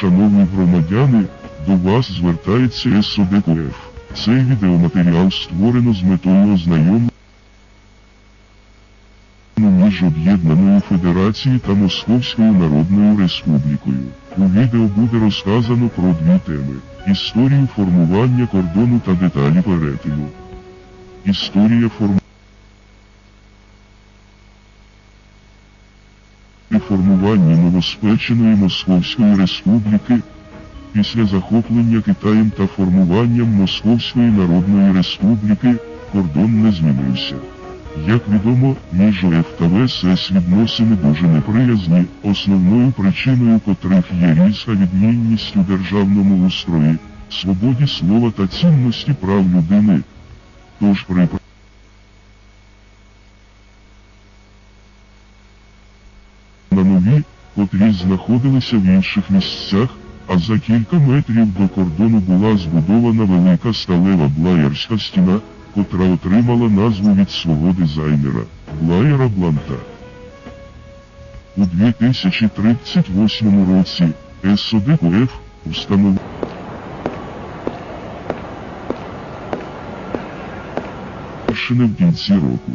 Шановні громадяни, до вас звертається СОДКФ. Цей відеоматеріал створено з метою ознайомлення між Об'єднаною Федерацією та Московською Народною Республікою. У відео буде розказано про дві теми: історію формування кордону та деталі перетину. Історія формування формування новоспеченої Московської Республіки після захоплення Китаєм та формуванням Московської Народної Республіки кордон не змінився. Як відомо, між ОФ та ВСС відносини дуже неприязні, основною причиною котрих є різка відмінність у державному устрої, свободі слова та цінності прав людини. Тож при нові, котрі знаходилися в інших місцях, а за кілька метрів до кордону була збудована велика сталева Блаєрська стіна, котра отримала назву від свого дизайнера Блаєра Бланта. У 2038 році СОДКФ установив Першини в кінці року.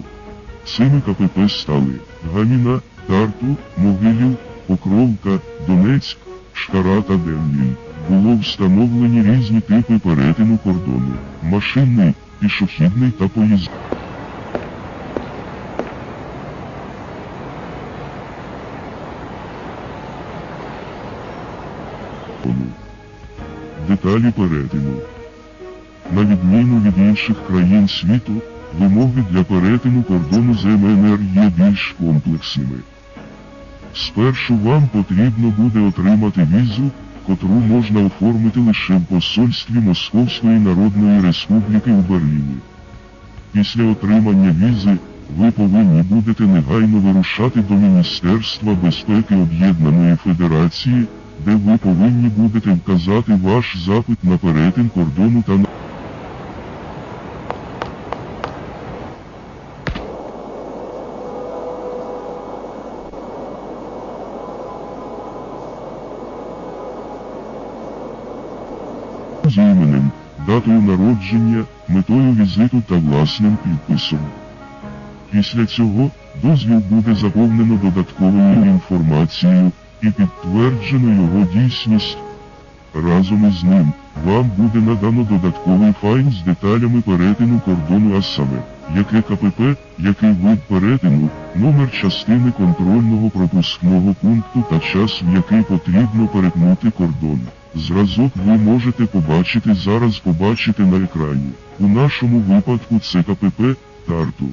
Цими КПП стали Гаміна, Тарту, Могилів, Покровка, Донецьк, Шкара та Демніль. Було встановлені різні типи перетину кордону. Машинний, пішохідний та поїзд. Деталі перетину. На відміну від інших країн світу, вимоги для перетину кордону з МНР є більш комплексними. Спершу вам потрібно буде отримати візу, котру можна оформити лише в посольстві Московської Народної Республіки у Берліні. Після отримання візи ви повинні будете негайно вирушати до Міністерства безпеки Об'єднаної Федерації, де ви повинні будете вказати ваш запит на перетин кордону та на з іменем, датою народження, метою візиту та власним підписом. Після цього дозвіл буде заповнено додатковою інформацією і підтверджено його дійсність. Разом із ним вам буде надано додатковий файл з деталями перетину кордону, а саме, яке КПП, який вид перетину, номер частини контрольного пропускного пункту та час, в який потрібно перетнути кордон. Зразок ви можете побачити зараз побачите на екрані. У нашому випадку це КПП Тарту.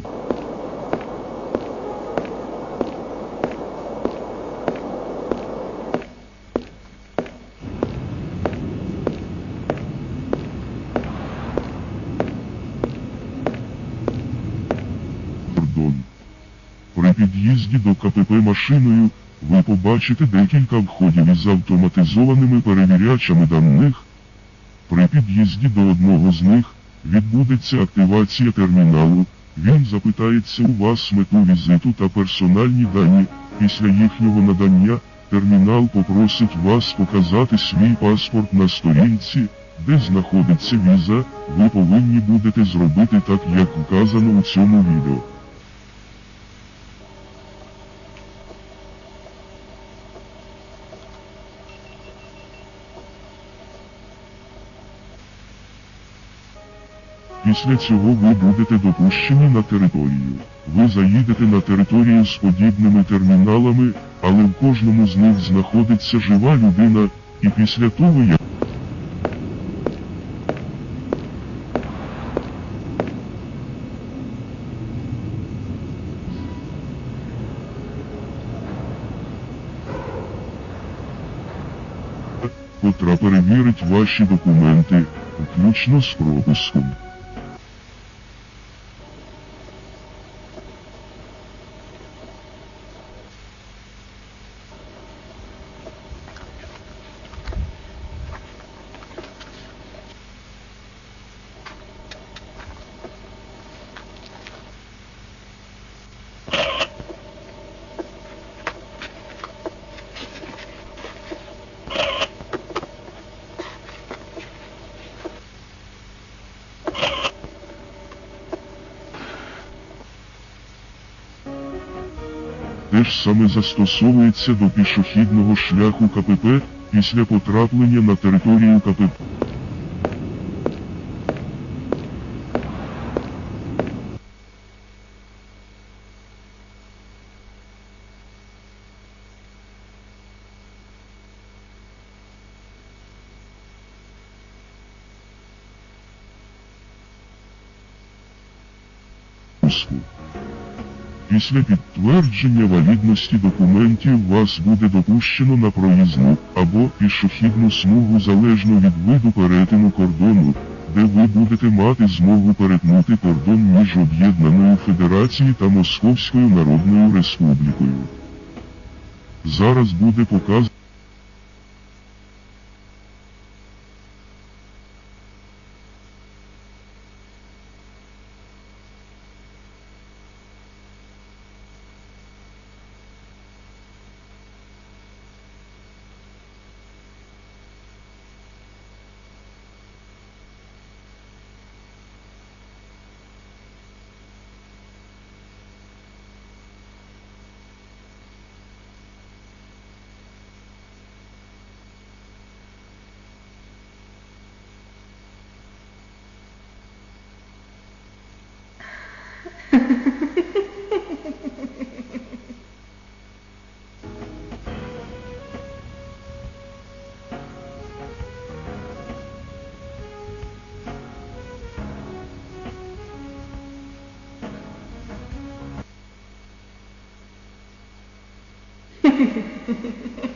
При під'їзді до КПП машиною ви побачите декілька входів із автоматизованими перевірячами даних. При під'їзді до одного з них відбудеться активація терміналу. Він запитається у вас мету візиту та персональні дані. Після їхнього надання термінал попросить вас показати свій паспорт на сторінці, де знаходиться віза. Ви повинні будете зробити так, як вказано у цьому відео. Після цього ви будете допущені на територію. Ви заїдете на територію з подібними терміналами, але в кожному з них знаходиться жива людина, і після того як котра перевірить ваші документи, включно з пропуском. Те ж саме застосовується до пішохідного шляху КПП після потраплення на територію КПП. пропуску. Після підтвердження валідності документів вас буде допущено на проїзну або пішохідну смугу залежно від виду перетину кордону, де ви будете мати змогу перетнути кордон між Об'єднаною Федерацією та Московською Народною Республікою. Зараз буде показано. Ha, ha, ha, ha, ha.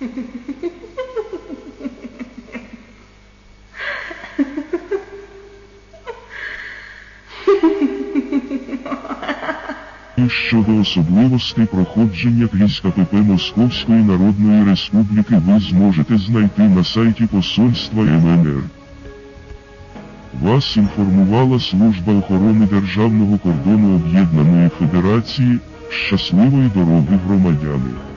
І щодо особливостей проходження крізь КПП Московської Народної Республіки ви зможете знайти на сайті посольства МНР. Вас інформувала Служба охорони Державного кордону Об'єднаної Федерації. Щасливої дороги громадяни!